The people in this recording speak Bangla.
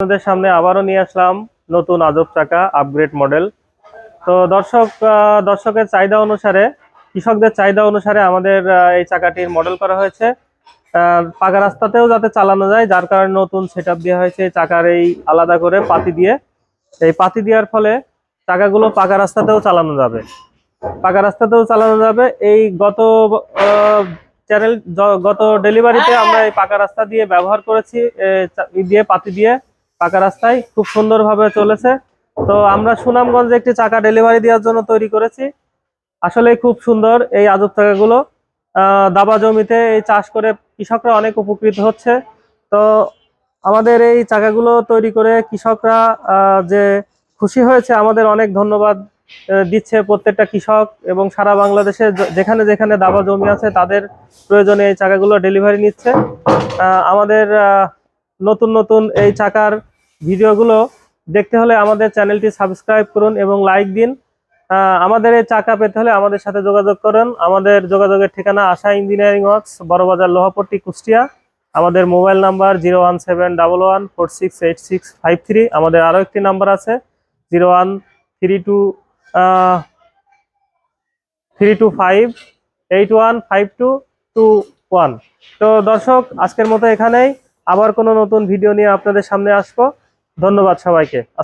আপনাদের সামনে আবারও নিয়ে আসলাম নতুন আজব চাকা আপগ্রেড মডেল তো দর্শক দর্শকের চাহিদা অনুসারে, কৃষকদের চাহিদা অনুসারে আমাদের এই চাকাটির মডেল করা হয়েছে। পাকা রাস্তাতেও যাতে চালানো যায়, যার কারণে নতুন সেট দেওয়া হয়েছে চাকার এই আলাদা করে পাতি দিয়ে। এই পাতি দেওয়ার ফলে চাকাগুলো পাকা রাস্তাতেও চালানো যাবে। পাকা রাস্তাতেও চালানো যাবে। এই গত চ্যানেল গত ডেলিভারিতে আমরা এই পাকা রাস্তা দিয়ে ব্যবহার করেছি দিয়ে, পাতি দিয়ে। পাকা রাস্তায় খুব সুন্দরভাবে চলেছে। তো আমরা সুনামগঞ্জে একটি চাকা ডেলিভারি দেওয়ার জন্য তৈরি করেছি। আসলে খুব সুন্দর এই আজব চাকাগুলো। দাবা জমিতে এই চাষ করে কৃষকরা অনেক উপকৃত হচ্ছে। তো আমাদের এই চাকাগুলো তৈরি করে কৃষকরা যে খুশি হয়েছে, আমাদের অনেক ধন্যবাদ দিচ্ছে প্রত্যেকটা কৃষক এবং সারা বাংলাদেশে যেখানে যেখানে দাবা জমি আছে, তাদের প্রয়োজনে এই চাকাগুলো ডেলিভারি নিচ্ছে। আমাদের নতুন নতুন এই চাকার ভিডিওগুলো দেখতে হলে আমাদের চ্যানেলটি সাবস্ক্রাইব করুন এবং লাইক দিন। আমাদের এই চাকা পেতে হলে আমাদের সাথে যোগাযোগ করুন। আমাদের যোগাযোগের ঠিকানা আশা ইঞ্জিনিয়ারিং ওয়ার্কস, বড়বাজার লোহাপট্টি, কুষ্টিয়া। আমাদের mobile number zero one seven double one four six eight six five three. আমাদের আরও একটি নাম্বার আছে zero one three two three two five eight one five two two one. তো দর্শক, আজকের মতো এখানেই। আবার কোনো নতুন ভিডিও নিয়ে আপনাদের সামনে আসব। ধন্যবাদ সবাইকে।